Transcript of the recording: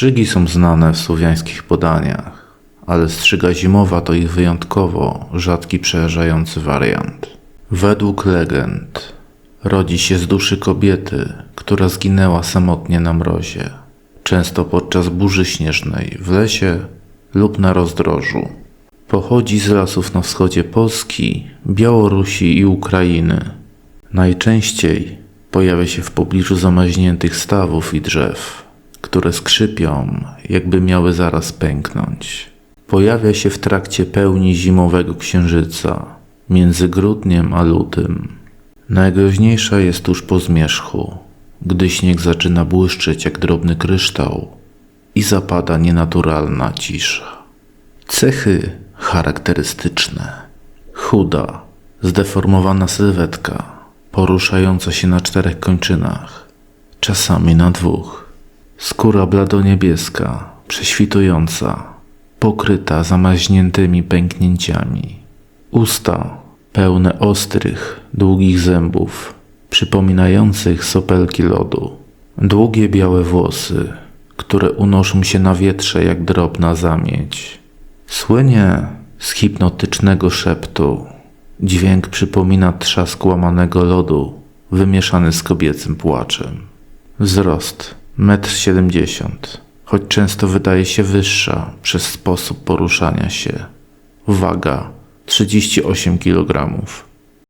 Strzygi są znane w słowiańskich podaniach, ale strzyga zimowa to ich wyjątkowo rzadki przejeżdżający wariant. Według legend rodzi się z duszy kobiety, która zginęła samotnie na mrozie, często podczas burzy śnieżnej w lesie lub na rozdrożu. Pochodzi z lasów na wschodzie Polski, Białorusi i Ukrainy. Najczęściej pojawia się w pobliżu zamaźniętych stawów i drzew, które skrzypią, jakby miały zaraz pęknąć. Pojawia się w trakcie pełni zimowego księżyca, między grudniem a lutym. Najgroźniejsza jest tuż po zmierzchu, gdy śnieg zaczyna błyszczeć jak drobny kryształ i zapada nienaturalna cisza. Cechy charakterystyczne. Chuda, zdeformowana sylwetka, poruszająca się na czterech kończynach, czasami na dwóch. Skóra bladoniebieska, prześwitująca, pokryta zamaźniętymi pęknięciami. Usta pełne ostrych, długich zębów, przypominających sopelki lodu. Długie białe włosy, które unoszą się na wietrze jak drobna zamieć. Słynie z hipnotycznego szeptu. Dźwięk przypomina trzask łamanego lodu, wymieszany z kobiecym płaczem. Wzrost 1,70 m, choć często wydaje się wyższa przez sposób poruszania się. Waga 38 kg.